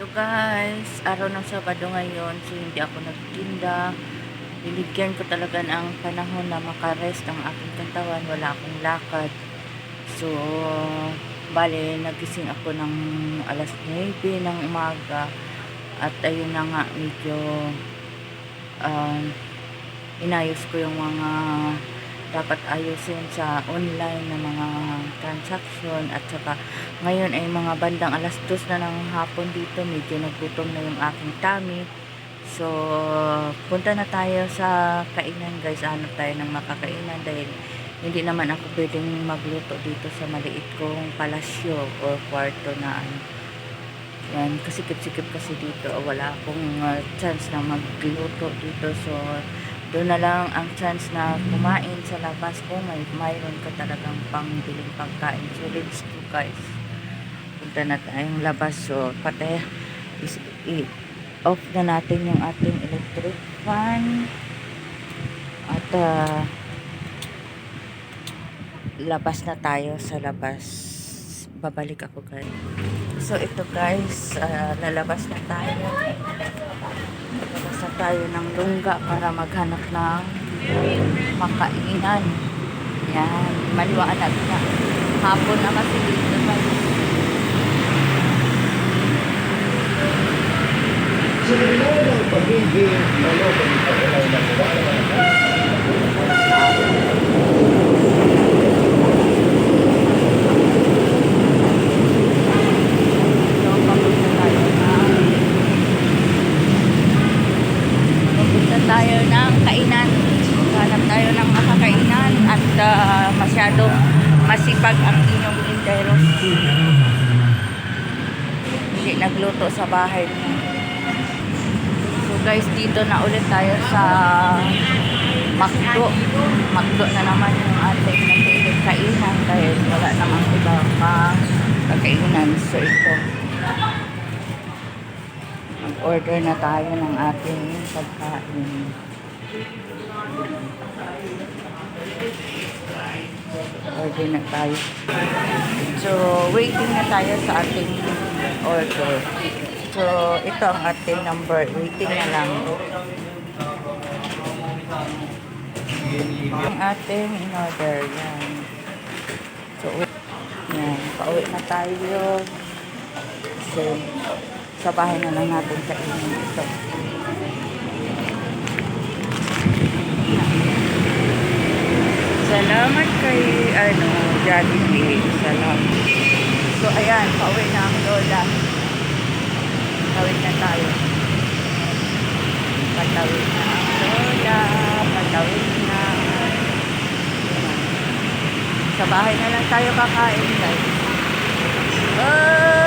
So guys, araw ng Sabado ngayon, so hindi ako nagtinda. Binigyan ko talaga ng panahon na makarest ang aking katawan, wala akong lakad. So, bale, nagising ako ng alas 9 ng umaga. At ayun na nga, medyo um, inayos ko yung mga dapat ayusin sa online na mga transaction. At saka ngayon ay mga bandang alas 2 na ng hapon dito medyo nagutom na yung aking tummy. So punta na tayo sa kainan guys. Ano tayo ng makakainan? Dahil hindi naman ako pwedeng magluto dito sa maliit kong palasyo or kwarto na ano. Yan, kasikip-sikip kasi dito. Wala akong uh, chance na magluto dito. So doon na lang ang chance na kumain sa labas kung may mayroon ka talagang pangbiling pagkain. So, let's go guys. Punta na tayong labas. So, pati is, i, off na natin yung ating electric fan. At uh, labas na tayo sa labas. Babalik ako guys. So, ito guys, uh, lalabas na tayo. Lalabas na tayo ng lungga para maghanap ng makainan. Yan, maliwanag na. Hapon na kasi dito guys. Simula ng pagiging malobong pag-alay na buwan So, papunta tayo ng papunta tayo ng kainan. Hanap tayo ng makakainan at ah, masyadong masipag ang inyong tindero. Hindi nagluto sa bahay niya. So guys, dito na ulit tayo sa Makdo. Makdo na naman yung ating napilit kainan dahil wala namang ibang pang kakainan. So ito. Mag-order na tayo ng ating pagkain. Order na tayo. So, waiting na tayo sa ating order. So, ito ang ating number. Waiting na lang. Ang ating in-order. Yan. So, yan. Pauwi na tayo. So, sa bahay na lang natin kainin ito. Salamat kay, ano, Jollibee. Salamat. So, ayan, pauwi na ang lola. Patawid na tayo. Patawid na ang lola. Patawid na. Sa bahay na lang tayo kakain, guys. Up!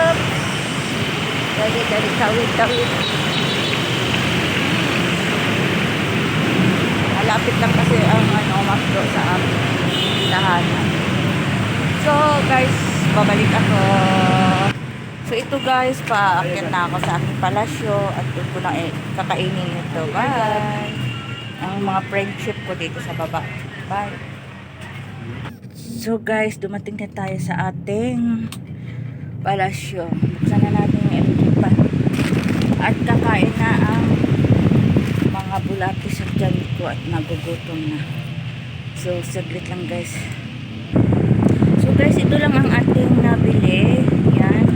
Dali, tawid, tawid. Malapit lang kasi ang ano, makro sa aming tahanan. So, guys, babalik ako. So, ito guys, paakyat na ako sa aking palasyo at doon ko na eh, kakainin ito. Bye! Ang mga friendship ko dito sa baba. Bye! So, guys, dumating na tayo sa ating palasyo. Buksan na natin. At kakain na ang mga bulati sa tiyan ko at nagugutom na. So, saglit lang guys. So guys, ito lang ang ating nabili. Yan.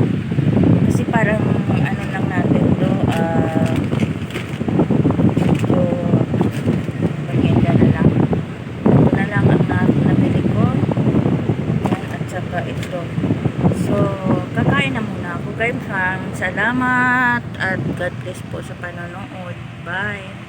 Kasi parang ano lang natin to. ah ito. Pagenda na lang. Ito na lang ang na- nabili ko. Yan. At saka ito. So, kakain na muna ako guys. Salamat at God bless po sa panonood. Bye!